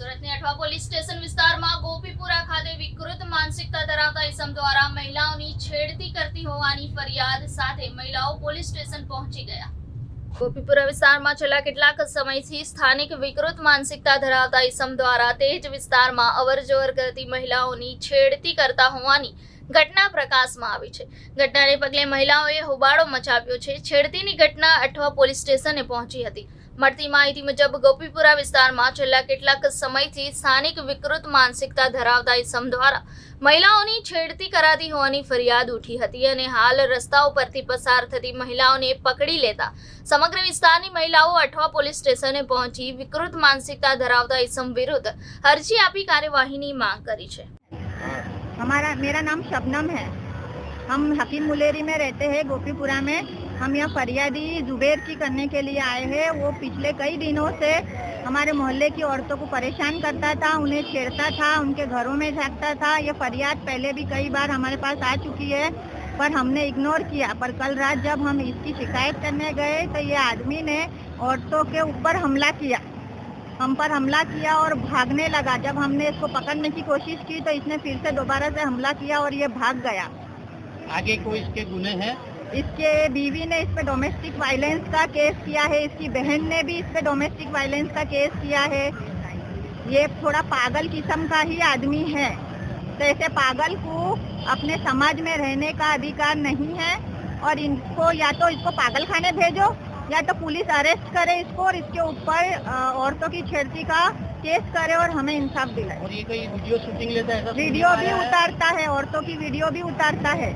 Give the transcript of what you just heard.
સુરતની Athwa police station વિસ્તારમાં ગોપીપુરા ખાતે વિકૃત માનસિકતા ધરાવતા ઇસમ દ્વારા મહિલાઓની છેડતી કરતી હોવાની ફરિયાદ સાથે મહિલાઓ પોલીસ સ્ટેશન પહોંચી ગયા. ગોપીપુરા વિસ્તારમાં છેલ્લા કેટલાક સમયથી સ્થાનિક વિકૃત માનસિકતા ધરાવતા ઇસમ દ્વારા તે જ વિસ્તારમાં અવરજવર કરતી મહિલાઓની છેડતી કરતા હોવાની ઘટના પ્રકાશમાં આવી છે. ઘટનાને પગલે મહિલાઓએ હોબાળો મચાવ્યો છે. છેડતીની ઘટના અઠવા પોલીસ સ્ટેશને પહોંચી હતી. મળતી માહિતી મુજબ ગોપીપુરા વિસ્તારમાં છેલ્લા કેટલાક સમયથી સ્થાનિક વિકૃત માનસિકતા ધરાવતા ઇસમ દ્વારા મહિલાઓની છેડતી કરાતી હોવાની ફરિયાદ ઉઠી હતી અને હાલ રસ્તાઓ પરથી પસાર થતી મહિલાઓને પકડી લેતા સમગ્ર વિસ્તારની મહિલાઓ અઠવા પોલીસ સ્ટેશને પહોંચી વિકૃત માનસિકતા ધરાવતા ઇસમ વિરુદ્ધ અરજી આપી કાર્યવાહીની માંગ કરી છે. हमारा, मेरा नाम शबनम है। हम हकीम मुलेरी में रहते हैं, गोपीपुरा में। हम यहाँ फरियादी जुबेर की करने के लिए आए हैं। वो पिछले कई दिनों से हमारे मोहल्ले की औरतों को परेशान करता था, उन्हें छेड़ता था, उनके घरों में झाँकता था। ये फरियाद पहले भी कई बार हमारे पास आ चुकी है, पर हमने इग्नोर किया। पर कल रात जब हम इसकी शिकायत करने गए तो ये आदमी ने औरतों के ऊपर हमला किया। हम पर हमला किया और भागने लगा। जब हमने इसको पकड़ने की कोशिश की तो इसने फिर से दोबारा से हमला किया और ये भाग गया। आगे कोई इसके गुने हैं? इसके बीवी ने इस पर डोमेस्टिक वायलेंस का केस किया है। इसकी बहन ने भी इस पर डोमेस्टिक वायलेंस का केस किया है। ये थोड़ा पागल किस्म का ही आदमी है। तो ऐसे पागल को अपने समाज में रहने का अधिकार नहीं है। और इनको या तो इसको पागल खाने भेजो या तो पुलिस अरेस्ट करे इसको और इसके ऊपर औरतों की छेड़ती का केस करे और हमें इंसाफ दिलाए। और ये कहीं वीडियो शूटिंग लेता है वीडियो भी उतारता है औरतों की वीडियो भी उतारता है।